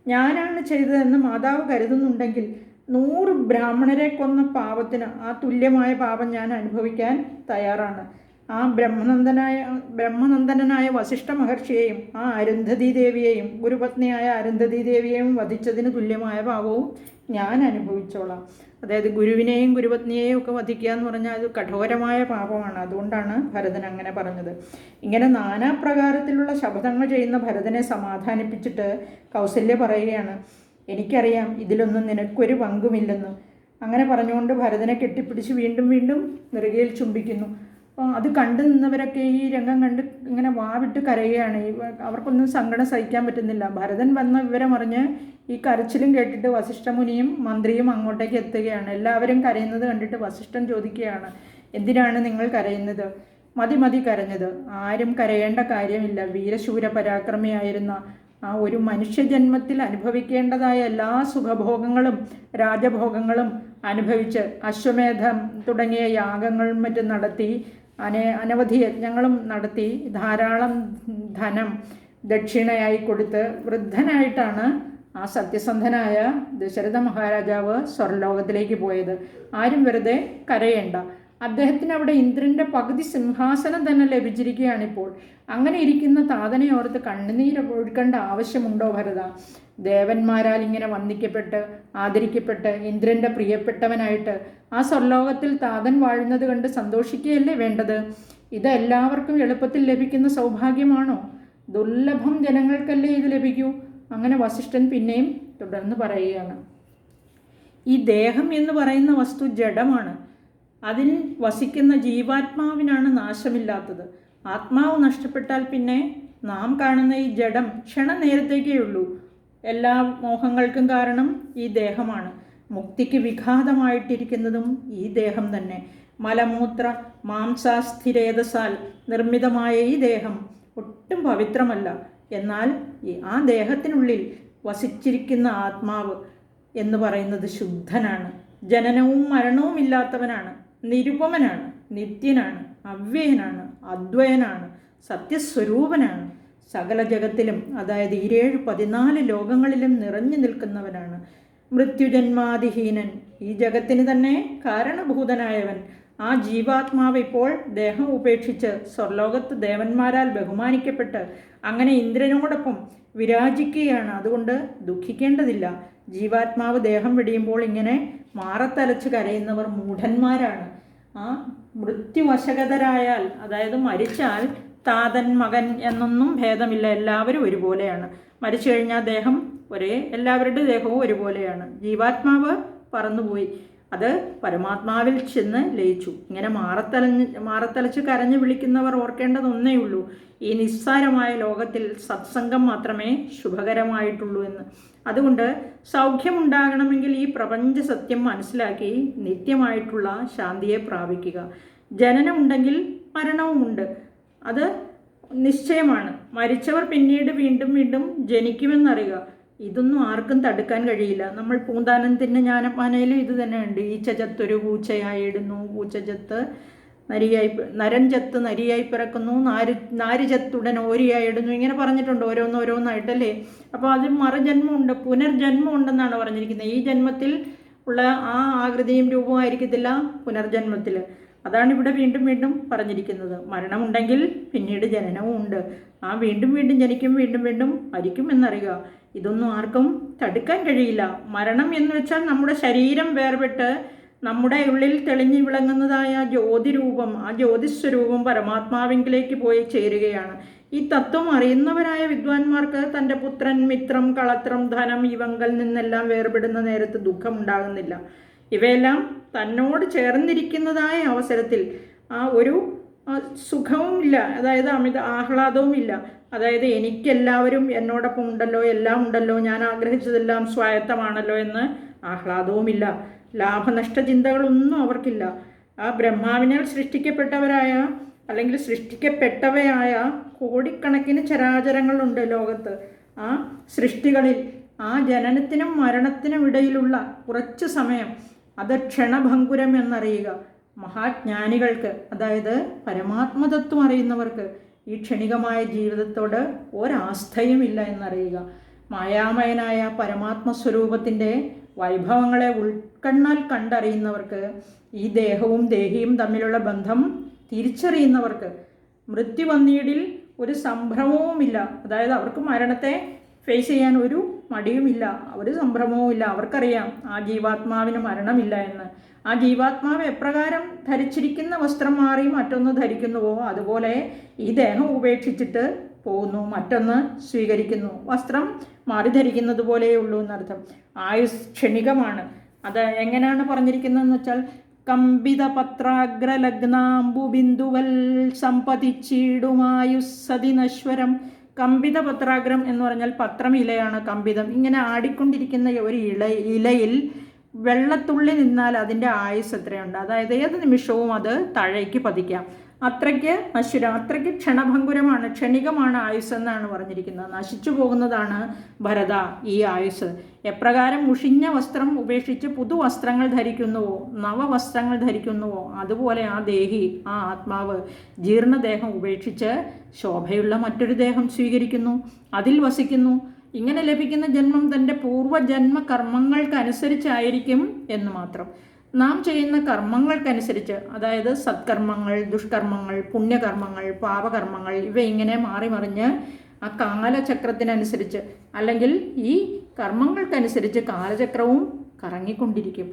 ഞാനാണ് ചെയ്തതെന്ന് മാതാവ് കരുതുന്നുണ്ടെങ്കിൽ നൂറ് ബ്രാഹ്മണരെ കൊന്ന പാപത്തിന് ആ തുല്യമായ പാപം ഞാൻ അനുഭവിക്കാൻ തയ്യാറാണ്. ആ ബ്രഹ്മനന്ദനായ ബ്രഹ്മനന്ദനായ വസിഷ്ഠ മഹർഷിയെയും ആ അരുന്ധതി ദേവിയെയും ഗുരുപത്നിയായ അരുന്ധതി ദേവിയെയും വധിച്ചതിന് തുല്യമായ ഭാവവും ഞാൻ അനുഭവിച്ചോളാം. അതായത് ഗുരുവിനെയും ഗുരുപത്നിയെയും ഒക്കെ വധിക്കുക എന്ന് പറഞ്ഞാൽ അത് കഠോരമായ പാപമാണ്. അതുകൊണ്ടാണ് ഭരതൻ അങ്ങനെ പറഞ്ഞത്. ഇങ്ങനെ നാനാപ്രകാരത്തിലുള്ള ശബ്ദങ്ങൾ ചെയ്യുന്ന ഭരതനെ സമാധാനിപ്പിച്ചിട്ട് കൗസല്യ പറയുകയാണ് എനിക്കറിയാം ഇതിലൊന്നും നിനക്കൊരു പങ്കുമില്ലെന്ന്. അങ്ങനെ പറഞ്ഞുകൊണ്ട് ഭരതനെ കെട്ടിപ്പിടിച്ച് വീണ്ടും വീണ്ടും നെറുകയിൽ ചുംബിക്കുന്നു. അപ്പോൾ അത് കണ്ടു നിന്നവരൊക്കെ ഈ രംഗം കണ്ട് ഇങ്ങനെ വാവിട്ട് കരയുകയാണ്. അവർക്കൊന്നും സങ്കടം സഹിക്കാൻ പറ്റുന്നില്ല. ഭരതൻ വന്ന വിവരം അറിഞ്ഞ് ഈ കരച്ചിലും കേട്ടിട്ട് വസിഷ്ഠമുനിയും മന്ത്രിയും അങ്ങോട്ടേക്ക് എത്തുകയാണ്. എല്ലാവരും കരയുന്നത് കണ്ടിട്ട് വസിഷ്ഠൻ ചോദിക്കുകയാണ് എന്തിനാണ് നിങ്ങൾ കരയുന്നത്? മതി മതി കരഞ്ഞത്. ആരും കരയേണ്ട കാര്യമില്ല. വീരശൂര പരാക്രമിയായിരുന്ന ആ ഒരു മനുഷ്യജന്മത്തിൽ അനുഭവിക്കേണ്ടതായ എല്ലാ സുഖഭോഗങ്ങളും രാജഭോഗങ്ങളും അനുഭവിച്ച് അശ്വമേധം തുടങ്ങിയ യാഗങ്ങളും മറ്റും നടത്തി അന അനവധി യജ്ഞങ്ങളും നടത്തി. ധാരാളം ധനം ദക്ഷിണയായി കൊടുത്ത് വൃദ്ധനായിട്ടാണ് ആ സത്യസന്ധനായ ദശരഥ മഹാരാജാവ് സ്വർലോകത്തിലേക്ക് പോയത്. ആരും വെറുതെ കരയേണ്ട. അദ്ദേഹത്തിന് അവിടെ ഇന്ദ്രന്റെ പകുതി സിംഹാസനം തന്നെ ലഭിച്ചിരിക്കുകയാണിപ്പോൾ. അങ്ങനെ ഇരിക്കുന്ന താതനെ ഓർത്ത് കണ്ണുനീര് ഒഴുക്കേണ്ട ആവശ്യമുണ്ടോ ഭരത? ദേവന്മാരാൽ ഇങ്ങനെ വന്ദിക്കപ്പെട്ട് ആദരിക്കപ്പെട്ട് ഇന്ദ്രന്റെ പ്രിയപ്പെട്ടവനായിട്ട് ആ സ്വർലോകത്തിൽ താതൻ വാഴുന്നത് കണ്ട് സന്തോഷിക്കുകയല്ലേ വേണ്ടത്? ഇത് എല്ലാവർക്കും എളുപ്പത്തിൽ ലഭിക്കുന്ന സൗഭാഗ്യമാണോ? ദുർലഭം ജനങ്ങൾക്കല്ലേ ഇത് ലഭിക്കൂ? അങ്ങനെ വസിഷ്ഠൻ പിന്നെയും തുടർന്ന് പറയുകയാണ്. ഈ ദേഹം എന്ന് പറയുന്ന വസ്തു ജഡമാണ്. അതിൽ വസിക്കുന്ന ജീവാത്മാവിനാണ് നാശമില്ലാത്തത്. ആത്മാവ് നഷ്ടപ്പെട്ടാൽ പിന്നെ നാം കാണുന്ന ഈ ജഡം ക്ഷണനേരത്തേക്കേ ഉള്ളൂ. എല്ലാ മോഹങ്ങൾക്കും കാരണം ഈ ദേഹമാണ്. മുക്തിക്ക് വിഘാതമായിട്ടിരിക്കുന്നതും ഈ ദേഹം തന്നെ. മലമൂത്ര മാംസാസ്ഥിരേതസാൽ നിർമ്മിതമായ ഈ ദേഹം ഒട്ടും പവിത്രമല്ല. എന്നാൽ ആ ദേഹത്തിനുള്ളിൽ വസിച്ചിരിക്കുന്ന ആത്മാവ് എന്ന് പറയുന്നത് ശുദ്ധനാണ്. ജനനവും മരണവും ഇല്ലാത്തവനാണ് നിരുപമനാണ് നിത്യനാണ് അവ്യയനാണ് അദ്വയനാണ് സത്യസ്വരൂപനാണ്. സകല ജഗത്തിലും അതായത് ഇരേഴ് പതിനാല് ലോകങ്ങളിലും നിറഞ്ഞു നിൽക്കുന്നവനാണ്. മൃത്യുജന്മാതിഹീനൻ ഈ ജഗത്തിന് തന്നെ കാരണഭൂതനായവൻ. ആ ജീവാത്മാവ് ഇപ്പോൾ ദേഹം ഉപേക്ഷിച്ച് സ്വർലോകത്ത് ദേവന്മാരാൽ ബഹുമാനിക്കപ്പെട്ട് അങ്ങനെ ഇന്ദ്രനോടൊപ്പം വിരാജിക്കുകയാണ്. അതുകൊണ്ട് ദുഃഖിക്കേണ്ടതില്ല. ജീവാത്മാവ് ദേഹം വെടിയുമ്പോൾ ഇങ്ങനെ മാറത്തലച്ച് കരയുന്നവർ മൂഢന്മാരാണ്. ആ മൃത്യുവശകതരായാൽ അതായത് മരിച്ചാൽ താതൻ മകൻ എന്നൊന്നും ഭേദമില്ല എല്ലാവരും ഒരുപോലെയാണ്. മരിച്ചു കഴിഞ്ഞാൽ ദേഹം ഒരേ എല്ലാവരുടെ ദേഹവും ഒരുപോലെയാണ്. ജീവാത്മാവ് പറന്നുപോയി. അത് പരമാത്മാവിൽ ചെന്ന് ലയിച്ചു. ഇങ്ങനെ മാറത്തലഞ്ഞ് മാറത്തലച്ച് കരഞ്ഞു വിളിക്കുന്നവർ ഓർക്കേണ്ടതൊന്നേ ഉള്ളൂ ഈ നിസ്സാരമായ ലോകത്തിൽ സത്സംഗം മാത്രമേ ശുഭകരമായിട്ടുള്ളൂ എന്ന്. അതുകൊണ്ട് സൗഖ്യമുണ്ടാകണമെങ്കിൽ ഈ പ്രപഞ്ച സത്യം മനസ്സിലാക്കി നിത്യമായിട്ടുള്ള ശാന്തിയെ പ്രാപിക്കുക. ജനനമുണ്ടെങ്കിൽ മരണവുമുണ്ട്. അത് നിശ്ചയമാണ്. മരിച്ചവർ പിന്നീട് വീണ്ടും വീണ്ടും ജനിക്കുമെന്നറിയുക. ഇതൊന്നും ആർക്കും തടുക്കാൻ കഴിയില്ല. നമ്മൾ പൂന്താനത്തിന്റെ ജ്ഞാനപ്പാനയിലും ഇത് തന്നെയുണ്ട്. ഈച്ച ചത്തൊരു പൂച്ചയായിടുന്നു. പൂച്ച ചത്ത് നരിയായി നരൻ ചത്ത് നരിയായി പിറക്കുന്നു. നാര് നാര് ചത്തുടൻ ഓരിയായിടുന്നു. ഇങ്ങനെ പറഞ്ഞിട്ടുണ്ട് ഓരോന്നോരോന്നായിട്ടല്ലേ അപ്പോൾ അതിൽ മറുജന്മമുണ്ട് പുനർജന്മം ഉണ്ടെന്നാണ് പറഞ്ഞിരിക്കുന്നത്. ഈ ജന്മത്തിൽ ഉള്ള ആ ആകൃതിയും രൂപവും ആയിരിക്കത്തില്ല പുനർജന്മത്തിൽ. അതാണ് ഇവിടെ വീണ്ടും വീണ്ടും പറഞ്ഞിരിക്കുന്നത്. മരണമുണ്ടെങ്കിൽ പിന്നീട് ജനനവും ഉണ്ട് ആ വീണ്ടും വീണ്ടും ജനിക്കും വീണ്ടും വീണ്ടും മരിക്കും എന്നറിയുക. ഇതൊന്നും ആർക്കും തടുക്കാൻ കഴിയില്ല. മരണം എന്ന് വെച്ചാൽ നമ്മുടെ ശരീരം വേർപെട്ട് നമ്മുടെ ഉള്ളിൽ തെളിഞ്ഞു വിളങ്ങുന്നതായ ജ്യോതിരൂപം ആ ജ്യോതിസ്വരൂപം പരമാത്മാവിങ്കിലേക്ക് പോയി ചേരുകയാണ്. ഈ തത്വം അറിയുന്നവരായ വിദ്വാൻമാർക്ക് തന്റെ പുത്രൻ മിത്രം കളത്രം ധനം ഇവങ്കൽ നിന്നെല്ലാം വേർപെടുന്ന നേരത്ത് ദുഃഖമുണ്ടാകുന്നില്ല ഇവയെല്ലാം തന്നോട് ചേർന്നിരിക്കുന്നതായ അവസരത്തിൽ ആ ഒരു ആ, സുഖവും ഇല്ല അതായത് അമിത ആഹ്ലാദവും ഇല്ല അതായത് എനിക്കെല്ലാവരും എന്നോടൊപ്പം ഉണ്ടല്ലോ എല്ലാം ഉണ്ടല്ലോ ഞാൻ ആഗ്രഹിച്ചതെല്ലാം സ്വായത്തമാണല്ലോ എന്ന് ആഹ്ലാദവുമില്ല. ലാഭനഷ്ട ചിന്തകളൊന്നും അവർക്കില്ല. ആ ബ്രഹ്മാവിനാൽ സൃഷ്ടിക്കപ്പെട്ടവരായ അല്ലെങ്കിൽ സൃഷ്ടിക്കപ്പെട്ടവയായ കോടിക്കണക്കിന് ചരാചരങ്ങളുണ്ട് ലോകത്ത്. ആ സൃഷ്ടികളിൽ ആ ജനനത്തിനും മരണത്തിനും ഇടയിലുള്ള കുറച്ച് സമയം അത് ക്ഷണഭങ്കുരം എന്നറിയുക. മഹാജ്ഞാനികൾക്ക് അതായത് പരമാത്മതത്വം അറിയുന്നവർക്ക് ഈ ക്ഷണികമായ ജീവിതത്തോട് ഒരാസ്ഥയുമില്ല എന്നറിയുക. മായാമയനായ പരമാത്മസ്വരൂപത്തിന്റെ വൈഭവങ്ങളെ ഉൾക്കണ്ണാൽ കണ്ടറിയുന്നവർക്ക് ഈ ദേഹവും ദേഹിയും തമ്മിലുള്ള ബന്ധം തിരിച്ചറിയുന്നവർക്ക് മൃത്യു വന്നീടിൽ ഒരു സംഭ്രമവുമില്ല അതായത് അവർക്ക് മരണത്തെ ഫേസ് ചെയ്യാൻ ഒരു മടിയുമില്ല. ഒരു സംഭ്രമവുമില്ല അവർക്കറിയാം ആ ജീവാത്മാവിന് മരണമില്ല എന്ന്. ആ ജീവാത്മാവ് എപ്രകാരം ധരിച്ചിരിക്കുന്ന വസ്ത്രം മാറി മറ്റൊന്ന് ധരിക്കുന്നുവോ? അതുപോലെ ഈ ദേഹം ഉപേക്ഷിച്ചിട്ട് പോകുന്നു മറ്റൊന്ന് സ്വീകരിക്കുന്നു. വസ്ത്രം മാറി ധരിക്കുന്നത് പോലെയുള്ളൂ എന്നർത്ഥം. ആയുസ് ക്ഷണികമാണ്. അത് എങ്ങനെയാണ് പറഞ്ഞിരിക്കുന്നതെന്ന് വെച്ചാൽ കമ്പിത പത്രാഗ്രലഗ്നാംബു ബിന്ദുവൽ സമ്പതിച്ചീടുമായുസതി നശ്വരം. കമ്പിത പത്രാഗ്രം എന്ന് പറഞ്ഞാൽ പത്രം ഇലയാണ് കമ്പിതം. ഇങ്ങനെ ആടിക്കൊണ്ടിരിക്കുന്ന ഒരു ഇല ഇലയിൽ വെള്ളത്തുള്ളി നിന്നാൽ അതിന്റെ ആയുസ് എത്രയുണ്ട്? അതായത് ഏത് നിമിഷവും അത് താഴേക്ക് പതിക്കാം. അത്രയ്ക്ക് നശ്വരം അത്രയ്ക്ക് ക്ഷണഭങ്കുരമാണ് ക്ഷണികമാണ് ആയുസ് എന്നാണ് പറഞ്ഞിരിക്കുന്നത്. നശിച്ചു പോകുന്നതാണ് ഭരത ഈ ആയുസ്. എപ്രകാരം മുഷിഞ്ഞ വസ്ത്രം ഉപേക്ഷിച്ച് പുതുവസ്ത്രങ്ങൾ ധരിക്കുന്നുവോ നവവസ്ത്രങ്ങൾ ധരിക്കുന്നുവോ അതുപോലെ ആ ദേഹി ആ ആത്മാവ് ജീർണദേഹം ഉപേക്ഷിച്ച് ശോഭയുള്ള മറ്റൊരു ദേഹം സ്വീകരിക്കുന്നു. അതിൽ വസിക്കുന്നു. ഇങ്ങനെ ലഭിക്കുന്ന ജന്മം തന്റെ പൂർവജന്മ കർമ്മങ്ങൾക്കനുസരിച്ചായിരിക്കും എന്ന് മാത്രം. നാം ചെയ്യുന്ന കർമ്മങ്ങൾക്കനുസരിച്ച് അതായത് സത്കർമ്മങ്ങൾ ദുഷ്കർമ്മങ്ങൾ പുണ്യകർമ്മങ്ങൾ പാപകർമ്മങ്ങൾ ഇവ ഇങ്ങനെ മാറി മറിഞ്ഞ് ആ കാലചക്രത്തിനനുസരിച്ച് അല്ലെങ്കിൽ ഈ കർമ്മങ്ങൾക്കനുസരിച്ച് കാലചക്രവും കറങ്ങിക്കൊണ്ടിരിക്കും.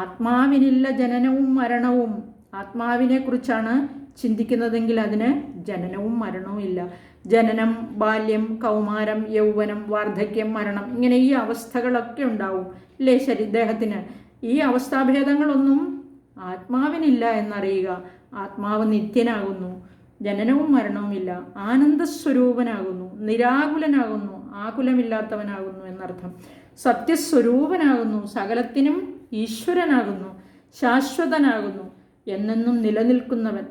ആത്മാവിനില്ല ജനനവും മരണവും. ആത്മാവിനെക്കുറിച്ചാണ് ചിന്തിക്കുന്നതെങ്കിൽ അതിന് ജനനവും മരണവും ഇല്ല. ജനനം ബാല്യം കൗമാരം യൗവനം വാർദ്ധക്യം മരണം ഇങ്ങനെ ഈ അവസ്ഥകളൊക്കെ ഉണ്ടാവും ഇല്ലേ ശരി? ഇദ്ദേഹത്തിന് ഈ അവസ്ഥാഭേദങ്ങളൊന്നും ആത്മാവിനില്ല എന്നറിയുക. ആത്മാവ് നിത്യനാകുന്നു. ജനനവും മരണവും ഇല്ല. ആനന്ദസ്വരൂപനാകുന്നു. നിരാകുലനാകുന്നു. ആകുലമില്ലാത്തവനാകുന്നു എന്നർത്ഥം. സത്യസ്വരൂപനാകുന്നു. സകലത്തിനും ഈശ്വരനാകുന്നു. ശാശ്വതനാകുന്നു. എന്നെന്നും നിലനിൽക്കുന്നവൻ.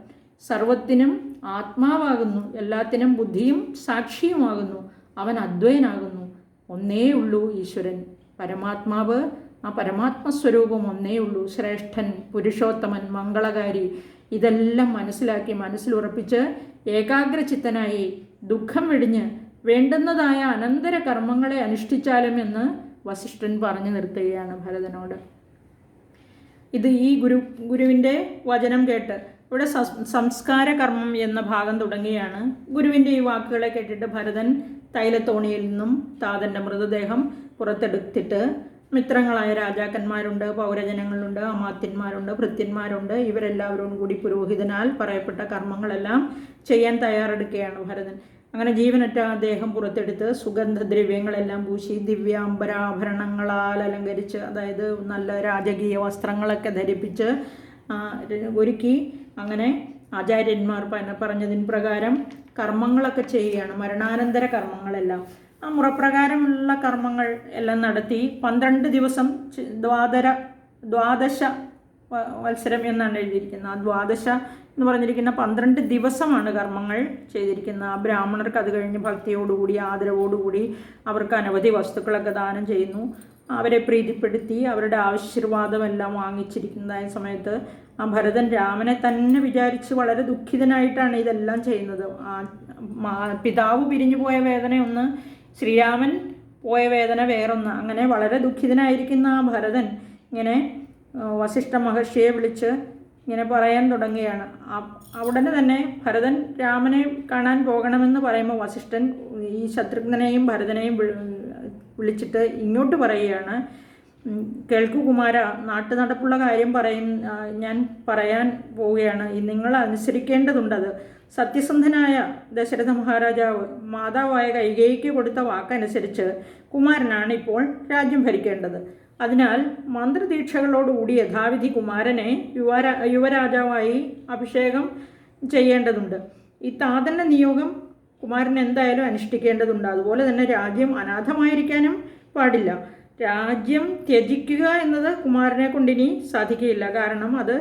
സർവത്തിനും ആത്മാവാകുന്നു എല്ലാത്തിനും ബുദ്ധിയും സാക്ഷിയുമാകുന്നു അവൻ അദ്വൈനാകുന്നു. ഒന്നേ ഉള്ളൂ ഈശ്വരൻ. പരമാത്മാവ് ആ പരമാത്മസ്വരൂപം ഒന്നേ ഉള്ളൂ ശ്രേഷ്ഠൻ പുരുഷോത്തമൻ മംഗളകാരി. ഇതെല്ലാം മനസ്സിലാക്കി മനസ്സിലുറപ്പിച്ച് ഏകാഗ്രചിത്തനായി ദുഃഖം വെടിഞ്ഞ് വേണ്ടുന്നതായ അനന്തര കർമ്മങ്ങളെ അനുഷ്ഠിച്ചാലും എന്ന് വസിഷ്ഠൻ പറഞ്ഞു നിർത്തുകയാണ് ഭരതനോട്. ഇത് ഈ ഗുരു ഗുരുവിന്റെ വചനം കേട്ട് ഇവിടെ സസ്- സംസ്കാര കർമ്മം എന്ന ഭാഗം തുടങ്ങിയാണ്. ഗുരുവിന്റെ ഈ വാക്കുകളെ കേട്ടിട്ട് ഭരതൻ തൈലത്തോണിയിൽ നിന്നും താതന്റെ മൃതദേഹം പുറത്തെടുത്തിട്ട് മിത്രങ്ങളായ രാജാക്കന്മാരുണ്ട് പൗരജനങ്ങളുണ്ട് അമാത്യന്മാരുണ്ട് ഭൃത്യന്മാരുണ്ട്. ഇവരെല്ലാവരും കൂടി പുരോഹിതനാൽ പറയപ്പെട്ട കർമ്മങ്ങളെല്ലാം ചെയ്യാൻ തയ്യാറെടുക്കുകയാണ് ഭരതൻ. അങ്ങനെ ജീവനറ്റ അദ്ദേഹം പുറത്തെടുത്ത് സുഗന്ധദ്രവ്യങ്ങളെല്ലാം പൂശി ദിവ്യാംബരാഭരണങ്ങളാൽ അലങ്കരിച്ച് അതായത് നല്ല രാജകീയ വസ്ത്രങ്ങളൊക്കെ ധരിപ്പിച്ച് ഒരുക്കി അങ്ങനെ ആചാര്യന്മാർ പറഞ്ഞതിന് പ്രകാരം കർമ്മങ്ങളൊക്കെ ചെയ്യുകയാണ്. മരണാനന്തര കർമ്മങ്ങളെല്ലാം. ആ മുറപ്രകാരമുള്ള കർമ്മങ്ങൾ എല്ലാം നടത്തി പന്ത്രണ്ട് ദിവസം ദ്വാദര ദ്വാദശ മത്സരം എന്നാണ് എഴുതിയിരിക്കുന്നത്. ആ ദ്വാദശ എന്ന് പറഞ്ഞിരിക്കുന്ന പന്ത്രണ്ട് ദിവസമാണ് കർമ്മങ്ങൾ ചെയ്തിരിക്കുന്നത്. ആ ബ്രാഹ്മണർക്ക് അത് കഴിഞ്ഞ് ഭക്തിയോടുകൂടി ആദരവോടുകൂടി അവർക്ക് അനവധി വസ്തുക്കളൊക്കെ ദാനം ചെയ്യുന്നു. അവരെ പ്രീതിപ്പെടുത്തി അവരുടെ ആശീർവാദമെല്ലാം വാങ്ങിച്ചിരിക്കുന്നതായ സമയത്ത് ആ ഭരതൻ രാമനെ തന്നെ വിചാരിച്ച് വളരെ ദുഃഖിതനായിട്ടാണ് ഇതെല്ലാം ചെയ്യുന്നത്. ആ പിതാവ് പിരിഞ്ഞു പോയ വേദന ഒന്ന് ശ്രീരാമൻ പോയ വേദന വേറൊന്ന്. അങ്ങനെ വളരെ ദുഃഖിതനായിരിക്കുന്ന ആ ഭരതൻ ഇങ്ങനെ വസിഷ്ഠ മഹർഷിയെ വിളിച്ച് ഇങ്ങനെ പറയാൻ തുടങ്ങുകയാണ്. ഉടനെ തന്നെ ഭരതൻ രാമനെ കാണാൻ പോകണമെന്ന് പറയുമ്പോൾ വസിഷ്ഠൻ ഈ ശത്രുഘ്നനെയും ഭരതനെയും വിളിച്ചിട്ട് ഇങ്ങോട്ട് പറയുകയാണ്. കേൾക്കൂ കുമാര നാട്ടു നടപ്പുള്ള കാര്യം പറയും. ഞാൻ പറയാൻ പോവുകയാണ്. നിങ്ങൾ അനുസരിക്കേണ്ടതുണ്ടത്. സത്യസന്ധനായ ദശരഥ മഹാരാജാവ് മാതാവായ കൈകേയിക്ക് കൊടുത്ത വാക്കനുസരിച്ച് കുമാരനാണ് ഇപ്പോൾ രാജ്യം ഭരിക്കേണ്ടത്. അതിനാൽ മന്ത്രദീക്ഷകളോടുകൂടി യഥാവിധി കുമാരനെ യുവരാ യുവരാജാവായി അഭിഷേകം ചെയ്യേണ്ടതുണ്ട്. ഈ താതന്റെ നിയോഗം കുമാരൻ എന്തായാലും അനുഷ്ഠിക്കേണ്ടതുണ്ട്. അതുപോലെ തന്നെ രാജ്യം അനാഥമായിരിക്കാനും പാടില്ല. രാജ്യം ത്യജിക്കുക എന്നത് കുമാരനെ കൊണ്ടിനി സാധിക്കുകയില്ല. കാരണം അത്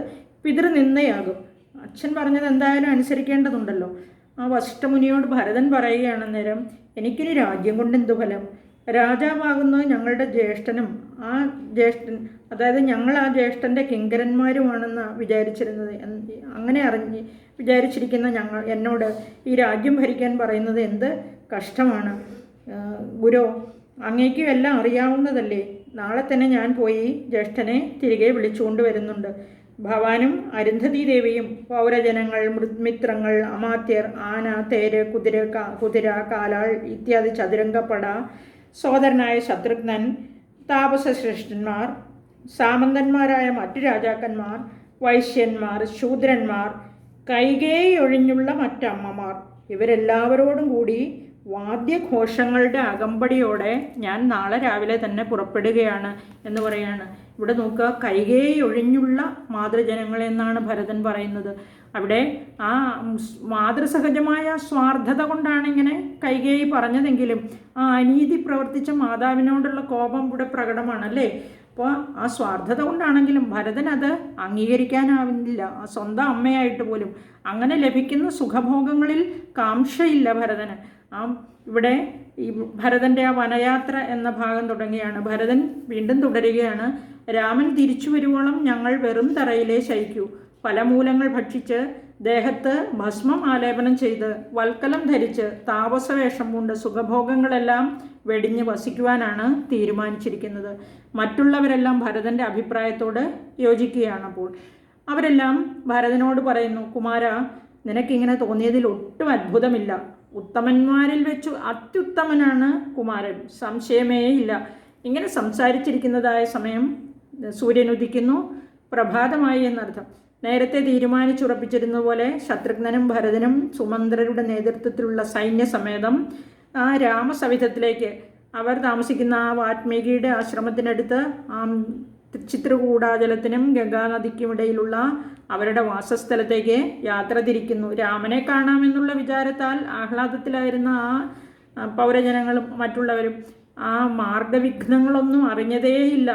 പിതൃനിന്ദയാകും. അച്ഛൻ പറഞ്ഞത് എന്തായാലും അനുസരിക്കേണ്ടതുണ്ടല്ലോ. ആ വശിഷ്ഠമുനിയോട് ഭരതൻ പറയുകയാണ് നേരം എനിക്കിനി രാജ്യം കൊണ്ട് എന്തു ഫലം? രാജാവാകുന്നത് ഞങ്ങളുടെ ജ്യേഷ്ഠനും ആ ജ്യേഷ്ഠൻ അതായത് ഞങ്ങൾ ആ ജ്യേഷ്ഠന്റെ കിങ്കരന്മാരുമാണെന്ന് വിചാരിച്ചിരുന്നത്. അങ്ങനെ അറിഞ്ഞ് വിചാരിച്ചിരിക്കുന്ന ഞങ്ങൾ എന്നോട് ഈ രാജ്യം ഭരിക്കാൻ പറയുന്നത് എന്ത് കഷ്ടമാണ്. ഗുരു അങ്ങേക്കും എല്ലാം അറിയാവുന്നതല്ലേ? നാളെ തന്നെ ഞാൻ പോയി ജ്യേഷ്ഠനെ തിരികെ വിളിച്ചുകൊണ്ട് വരുന്നുണ്ട്. ഭവാനും അരുന്ധതി ദേവിയും പൗരജനങ്ങൾ മൃത്മിത്രങ്ങൾ അമാത്യർ ആന തേര് കുതിര കുതിര കാലാൾ ഇത്യാദി ചതുരംഗപ്പട സോദരനായ ശത്രുഘ്നൻ താപസശ്രേഷ്ഠന്മാർ സാമന്തന്മാരായ മറ്റു രാജാക്കന്മാർ വൈശ്യന്മാർ ശൂദ്രന്മാർ കൈകേയി ഒഴിഞ്ഞുള്ള മറ്റമ്മമാർ. ഇവരെല്ലാവരോടും കൂടി വാദ്യഘോഷങ്ങളുടെ അകമ്പടിയോടെ ഞാൻ നാളെ രാവിലെ തന്നെ പുറപ്പെടുകയാണ് എന്ന് പറയാണ്. ഇവിടെ നോക്കുക കൈകേയൊഴിഞ്ഞുള്ള മാതൃജനങ്ങളെന്നാണ് ഭരതൻ പറയുന്നത്. അവിടെ ആ മാതൃസഹജമായ സ്വാർത്ഥത കൊണ്ടാണ് ഇങ്ങനെ കൈകേയി പറഞ്ഞതെങ്കിലും ആ അനീതി പ്രവർത്തിച്ച മാതാവിനോടുള്ള കോപം ഇവിടെ പ്രകടമാണല്ലേ അപ്പോൾ ആ സ്വാർത്ഥത കൊണ്ടാണെങ്കിലും ഭരതൻ അത് അംഗീകരിക്കാനാവുന്നില്ല ആ സ്വന്തം അമ്മയായിട്ട് പോലും അങ്ങനെ ലഭിക്കുന്ന സുഖഭോഗങ്ങളിൽ കാംക്ഷയില്ല ഭരതന്. ആ ഇവിടെ ഈ ഭരതന്റെ ആ വനയാത്ര എന്ന ഭാഗം തുടങ്ങിയാണ്. ഭരതൻ വീണ്ടും തുടരുകയാണ്. രാമൻ തിരിച്ചു വരുവോളം ഞങ്ങൾ വെറും തറയിലേ ശയിക്കൂ. ഫലമൂലങ്ങൾ ഭക്ഷിച്ച് ദേഹത്ത് ഭസ്മം ആലേപനം ചെയ്ത് വൽക്കലം ധരിച്ച് താപസവേഷം കൊണ്ട് സുഖഭോഗങ്ങളെല്ലാം വെടിഞ്ഞ് വസിക്കുവാനാണ് തീരുമാനിച്ചിരിക്കുന്നത്. മറ്റുള്ളവരെല്ലാം ഭരതന്റെ അഭിപ്രായത്തോട് യോജിക്കുകയാണ് അപ്പോൾ. അവരെല്ലാം ഭരതനോട് പറയുന്നു കുമാര നിനക്കിങ്ങനെ തോന്നിയതിൽ ഒട്ടും അത്ഭുതമില്ല. ഉത്തമന്മാരിൽ വെച്ചു അത്യുത്തമനാണ് കുമാരൻ. സംശയമേ ഇല്ല. ഇങ്ങനെ സംസാരിച്ചിരിക്കുന്നതായ സമയം സൂര്യൻ ഉദിക്കുന്നു. പ്രഭാതമായി എന്നർത്ഥം. നേരത്തെ തീരുമാനിച്ചുറപ്പിച്ചിരുന്ന പോലെ ശത്രുഘ്നനും ഭരതനും സുമന്ത്രരുടെ നേതൃത്വത്തിലുള്ള സൈന്യസമേതം ആ രാമസവിധത്തിലേക്ക്. അവർ താമസിക്കുന്ന ആ വാത്മീകിയുടെ ആശ്രമത്തിനടുത്ത് ആ ചിത്രകൂടാചലത്തിനും ഗംഗാനദിക്കുമിടയിലുള്ള അവരുടെ വാസസ്ഥലത്തേക്ക് യാത്ര തിരിക്കുന്നു. രാമനെ കാണാമെന്നുള്ള വിചാരത്താൽ ആഹ്ലാദത്തിലായിരുന്ന ആ പൗരജനങ്ങളും മറ്റുള്ളവരും ആ മാർഗവിഘ്നങ്ങളൊന്നും അറിഞ്ഞതേയില്ല.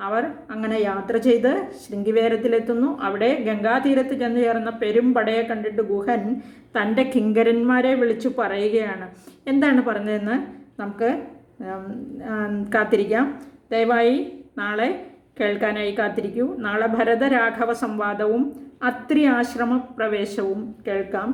അവർ അങ്ങനെ യാത്ര ചെയ്ത് ശൃംഗിവേരത്തിലെത്തുന്നു. അവിടെ ഗംഗാതീരത്ത് ചെന്ന് ചേർന്ന പെരുമ്പടയെ കണ്ടിട്ട് ഗുഹൻ തന്റെ കിങ്കരന്മാരെ വിളിച്ചു പറയുകയാണ്. എന്താണ് പറഞ്ഞതെന്ന് നമുക്ക് കാത്തിരിക്കാം. ദയവായി നാളെ കേൾക്കാനായി കാത്തിരിക്കൂ. നാളെ ഭരതരാഘവ സംവാദവും അത്രി ആശ്രമ പ്രവേശവും കേൾക്കാം.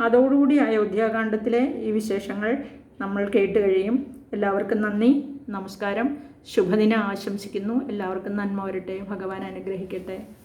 അതോടുകൂടി അയോധ്യാകാന്ഡത്തിലെ ഈ വിശേഷങ്ങൾ നമ്മൾ കേട്ട് കഴിയും. എല്ലാവർക്കും നന്ദി. നമസ്കാരം. ശുഭദിനം ആശംസിക്കുന്നു. എല്ലാവർക്കും നന്മ വരട്ടെ. ഭഗവാൻ അനുഗ്രഹിക്കട്ടെ.